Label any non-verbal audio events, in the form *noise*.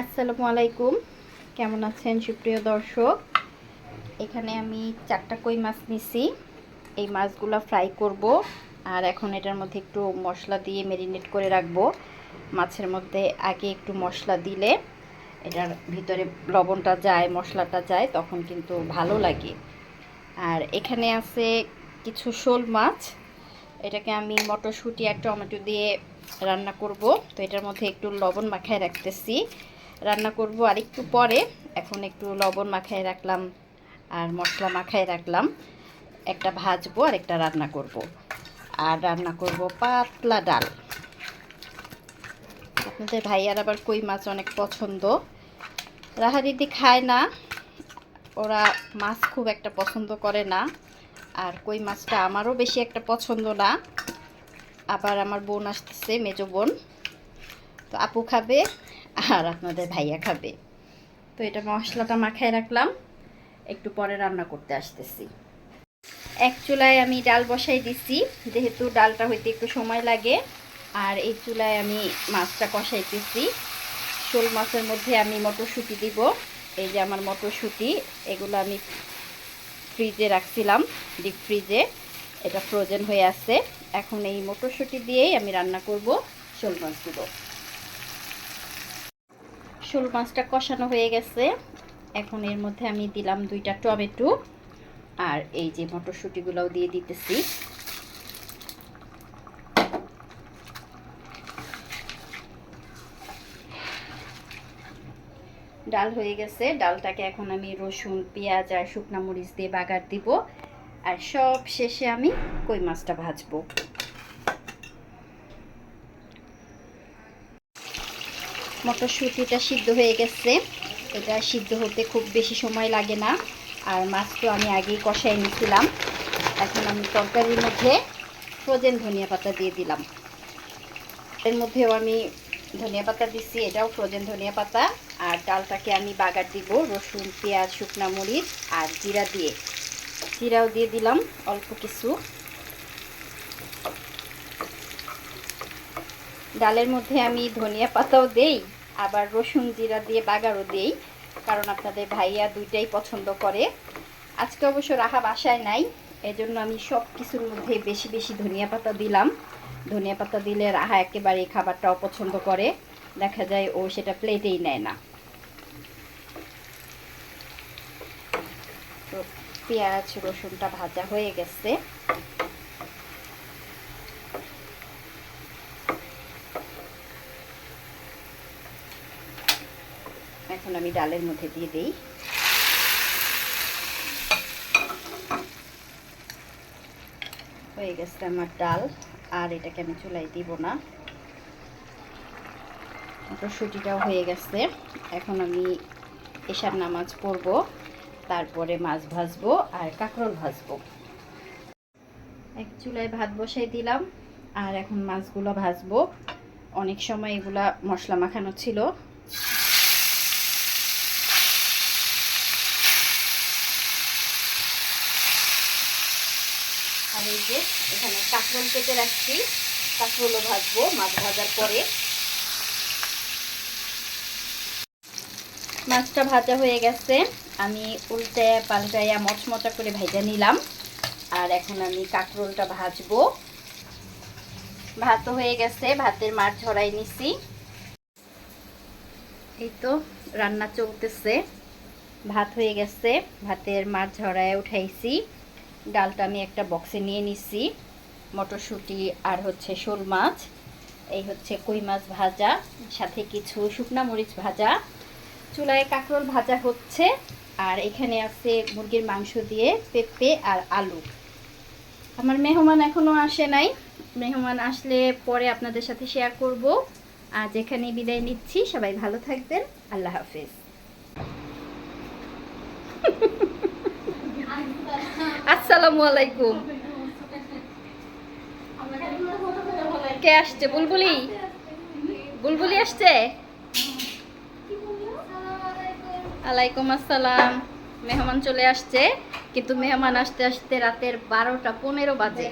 আসসালামু আলাইকুম। কেমন আছেন সুপ্রিয় দর্শক? এখানে আমি চারটা কই মাছ নিছি। এই মাছগুলো ফ্রাই করব আর এখন এটার মধ্যে একটু মশলা দিয়ে মেরিনেট করে রাখব। মাছের মধ্যে আগে একটু মশলা দিলে এটার ভিতরে লবণটা যায়, মশলাটা যায়, তখন কিন্তু ভালো লাগে। আর এখানে আছে কিছু শোল মাছ। এটাকে আমি মটরশুঁটি আর টমেটো দিয়ে রান্না করব। তো এটার মধ্যে একটু লবণ মাখায় রাখতেছি। রান্না করব আর একটু পরে। এখন একটু লবণ মাখায় রাখলাম আর মশলা মাখায় রাখলাম। একটা ভাজবো আর একটা রান্না করব। আর রান্না করব পাতলা ডাল। আপনাদের ভাইয়ার আবার কই মাছ অনেক পছন্দ। রাহারিদি খায় না, ওরা মাছ খুব একটা পছন্দ করে না। আর কই মাছটা আমারও বেশি একটা পছন্দ না। আবার আমার বোন আসতেছে, মেজো বোন। তো আপু খাবে আর আপনাদের ভাইয়া খাবে। তো এটা মশলাটা মাখায় রাখলাম। একটু পরে রান্না করতে আসতেছি। এক চুলায় আমি ডাল বসাই দিছি। যেহেতু ডালটা হইতে একটু সময় লাগে, আর এই চুলায় আমি মাছটা কষাইতেছি। শোল মাছের মধ্যে আমি মটরশুঁটি দিব। এই যে আমার মটরশুঁটি, এগুলো আমি ফ্রিজে রাখছিলাম, ডিপ ফ্রিজে। এটা ফ্রোজেন হয়ে আছে। এখন এই মটরশুঁটি দিয়েই আমি রান্না করব শোল মাছগুলো। শোল মাছটা কষানো হয়ে গেছে। এখন এর মধ্যে আমি দিলাম দুইটা টমেটো আর এই যে মটরশুঁটিগুলোও দিয়ে দিতেছি। ডাল হয়ে গেছে। ডালটাকে এখন আমি রসুন, পেঁয়াজ আর শুকনা মরিচ দিয়ে বাগার দিব। আর সব শেষে আমি কই মাছটা ভাজবো? মটরশুঁটিটা সিদ্ধ হয়ে গেছে। এটা সিদ্ধ হতে খুব বেশি সময় লাগে না। আর মাছ তো আমি আগেই কষাই নিয়েছিলাম। এখন আমি তরকারির মধ্যে ফ্রোজেন ধনিয়া পাতা দিয়ে দিলাম। এর মধ্যেও আমি ধনিয়া পাতা দিচ্ছি এটাও ফ্রোজেন ধনিয়া পাতা। আর ডালটাকে আমি বাগার দিব রসুন, পেঁয়াজ, শুকনা মরিচ আর জিরা দিয়ে। জিরাও দিয়ে দিলাম অল্প কিছু। ডালের মধ্যে আমি ধনিয়া পাতাও দেই। আবার রসুন জিরা দিয়ে বাগারও দেই, কারণ আপনাদের ভাইয়া দুইটাই পছন্দ করে। আজকে অবশ্য রাহা বাসায় নাই, এজন্য আমি সব কিছুর মধ্যে বেশি বেশি ধনিয়া পাতা দিলাম। ধনিয়া পাতা দিলে রাহা একেবারে খাবারটা অপছন্দ করে, দেখা যায় ও সেটা প্লেটেই নেয় না। তো পেঁয়াজ, রসুনটা ভাজা হয়ে গেছে। এখন আমি ডালের মধ্যে দিয়ে দিই। হয়ে গেছে আমার ডাল, আর এটাকে আমি চুলাই দিব না। মটরশুঁটিটাও হয়ে গেছে। এখন আমি এশার নামাজ পড়ব, তারপরে মাছ ভাজবো আর কাঁকরোল ভাজবো। এক চুলায় ভাত বসাই দিলাম, আর এখন মাছগুলো ভাজবো। অনেক সময় এগুলা মশলা মাখানো ছিল। আর যে এখানে কাঁকরোল কেটে রাখছি। কাঁকরোলও ভাজবো, মাছ ভাজার পরে। মাছটা ভাজা হয়ে গেছে। আমি উল্টে পাল্টাইয়া মচমচা করে ভেজে নিলাম। আর এখন আমি কাঁকরোলটা ভাজবো। ভাতও হয়ে গেছে, ভাতের মাছ ঝরাই নিছি। এই তো রান্না চলতেছে। ভাত হয়ে গেছে, ভাতের মাছ ঝরায় উঠাইছি। ডালটা আমি একটা বক্সে নিয়ে নিচ্ছি মটরশুঁটি আর হচ্ছে শোল মাছ। এই হচ্ছে কই মাছ ভাজা, সাথে কিছু শুকনা মরিচ ভাজা। চুলায় কাঁকরোল ভাজা হচ্ছে। আর এখানে আছে মুরগির মাংস দিয়ে পেঁপে আর আলু। আমার মেহমান এখনও আসে নাই। মেহমান আসলে পরে আপনাদের সাথে শেয়ার করব। আজ এখানেই বিদায় নিচ্ছি। সবাই ভালো থাকবেন। আল্লাহ হাফেজ। *laughs* আসসালামু আলাইকুম। কে আসছে? বুলবুলি? বুলবুলি আসছে? আলাইকুম আসসালাম। মেহমান চলে আসছে, কিন্তু মেহমান আসতে আসতে রাতের বারোটা পনেরো বাজে।